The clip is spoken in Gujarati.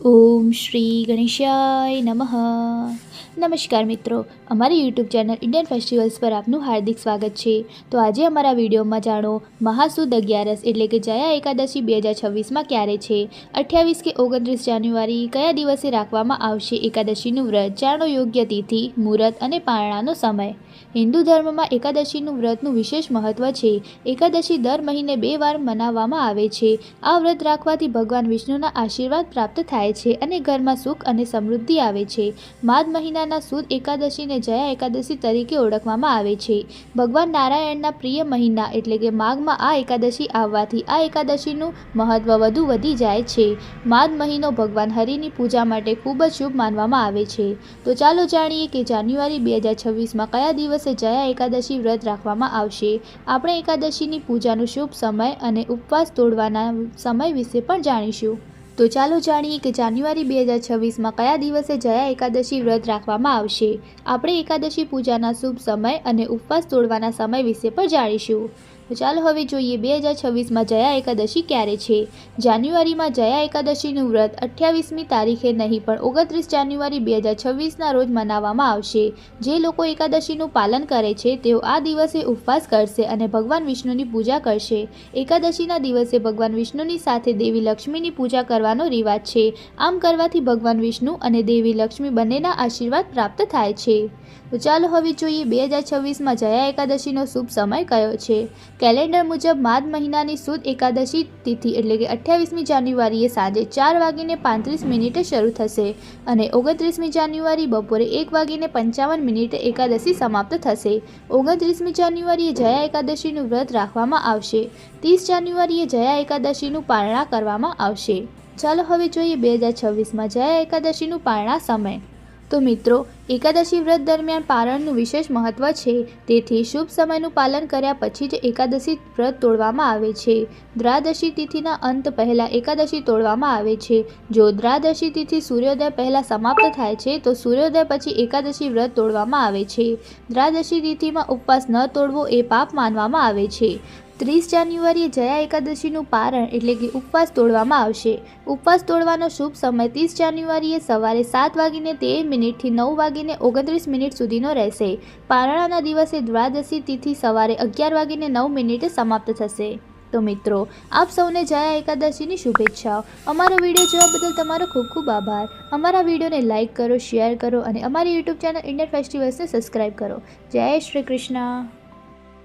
ઓમ શ્રી ગણેશાય નમઃ. નમસ્કાર મિત્રો, અમારી યુટ્યુબ ચેનલ ઇન્ડિયન ફેસ્ટિવલ્સ પર આપનું હાર્દિક સ્વાગત છે. તો આજે અમારા વિડીયોમાં જાણો, મહાસુદ અગિયારસ એટલે કે જયા એકાદશી બે હજાર છવ્વીસમાં ક્યારે છે? અઠ્યાવીસ કે ઓગણત્રીસ જાન્યુઆરી કયા દિવસે રાખવામાં આવશે એકાદશીનું વ્રત? જાણો યોગ્ય તિથિ, મુહૂર્ત અને પારણાનો સમય. હિન્દુ ધર્મમાં એકાદશીનું વ્રતનું વિશેષ મહત્વ છે. એકાદશી દર મહિને બે વાર મનાવવામાં આવે છે. આ વ્રત રાખવાથી ભગવાન વિષ્ણુના આશીર્વાદ પ્રાપ્ત થાય છે અને ઘરમાં સુખ અને સમૃદ્ધિ આવે છે. માઘ મહિનાના સુદ એકાદશીને જયા એકાદશી તરીકે ઓળખવામાં આવે છે. ભગવાન નારાયણના પ્રિય મહિના એટલે કે માઘમાં આ એકાદશી આવવાથી આ એકાદશીનું મહત્વ વધુ વધી જાય છે. માઘ મહિનો ભગવાન હરિની પૂજા માટે ખૂબ જ શુભ માનવામાં આવે છે. તો ચાલો જાણીએ કે જાન્યુઆરી બે હજાર છવ્વીસમાં કયા દિવસે જયા એકાદશી વ્રત રાખવામાં આવશે. આપણે એકાદશીની પૂજાનું શુભ સમય અને ઉપવાસ તોડવાના સમય વિશે પણ જાણીશું. તો ચાલો જાણીએ કે જાન્યુઆરી બે હજાર છવ્વીસમાં કયા દિવસે જયા એકાદશી વ્રત રાખવામાં આવશે? આપણે એકાદશી પૂજાના શુભ સમય અને ઉપવાસ તોડવાના સમય વિશે પણ જાણીશું. તો ચાલો હવે જોઈએ બે હજાર છવ્વીસમાં જયા એકાદશી ક્યારે છે? જાન્યુઆરીમાં જયા એકાદશીનું વ્રત અઠ્યાવીસમી તારીખે નહીં, પણ ઓગણત્રીસ જાન્યુઆરી બે હજાર છવ્વીસના રોજ મનાવવામાં આવશે. જે લોકો એકાદશીનું પાલન કરે છે, તેઓ આ દિવસે ઉપવાસ કરશે અને ભગવાન વિષ્ણુની પૂજા કરશે. એકાદશીના દિવસે ભગવાન વિષ્ણુની સાથે દેવી લક્ષ્મીની પૂજા કરવાનો રિવાજ છે. આમ કરવાથી ભગવાન વિષ્ણુ અને દેવી લક્ષ્મી બંનેના આશીર્વાદ પ્રાપ્ત થાય છે. તો ચાલો હવે જોઈએ બે હજાર છવ્વીસમાં જયા એકાદશીનો શુભ સમય કયો છે? કેલેન્ડર મુજબ માઘ મહિનાની સુદ એકાદશી તિથિ એટલે કે અઠ્યાવીસમી જાન્યુઆરીએ સાંજે ચાર વાગીને પાંત્રીસ મિનિટે શરૂ થશે અને ઓગણત્રીસમી જાન્યુઆરી બપોરે એક વાગીને પંચાવન મિનિટે એકાદશી સમાપ્ત થશે. ઓગણત્રીસમી જાન્યુઆરીએ જયા એકાદશીનું વ્રત રાખવામાં આવશે. ત્રીસ જાન્યુઆરીએ જયા એકાદશીનું પારણા કરવામાં આવશે. ચાલો હવે જોઈએ બે હજાર છવ્વીસમાં જયા એકાદશીનું પારણા સમય. તો મિત્રો, એકાદશી વ્રત દરમિયાન પારણનું વિશેષ મહત્વ છે. તેથી શુભ સમયનું પાલન કર્યા પછી જ એકાદશી વ્રત તોડવામાં આવે છે. દ્રાદશી તિથિના અંત પહેલાં એકાદશી તોડવામાં આવે છે. જો દ્રાદશી તિથિ સૂર્યોદય પહેલાં સમાપ્ત થાય છે, તો સૂર્યોદય પછી એકાદશી વ્રત તોડવામાં આવે છે. દ્રાદશી તિથિમાં ઉપવાસ ન તોડવો એ પાપ માનવામાં આવે છે. ત્રીસ જાન્યુઆરીએ જયા એકાદશીનું પારણ એટલે કે ઉપવાસ તોડવામાં આવશે. ઉપવાસ તોડવાનો શુભ સમય ત્રીસ જાન્યુઆરીએ સવારે સાત વાગીને તેર મિનિટથી નવ વાગીને ઓગણત્રીસ મિનિટ સુધીનો રહેશે. પારણાના દિવસે દ્વાદશી તિથિ સવારે અગિયાર વાગીને નવ મિનિટે સમાપ્ત થશે. તો મિત્રો, આપ સૌને જયા એકાદશીની શુભેચ્છાઓ. અમારો વીડિયો જોવા બદલ તમારો ખૂબ ખૂબ આભાર. અમારા વિડીયોને લાઇક કરો, શેર કરો અને અમારી યુટ્યુબ ચેનલ ઇન્ડિયન ફેસ્ટિવલ્સને સબસ્ક્રાઈબ કરો. જય શ્રી કૃષ્ણ.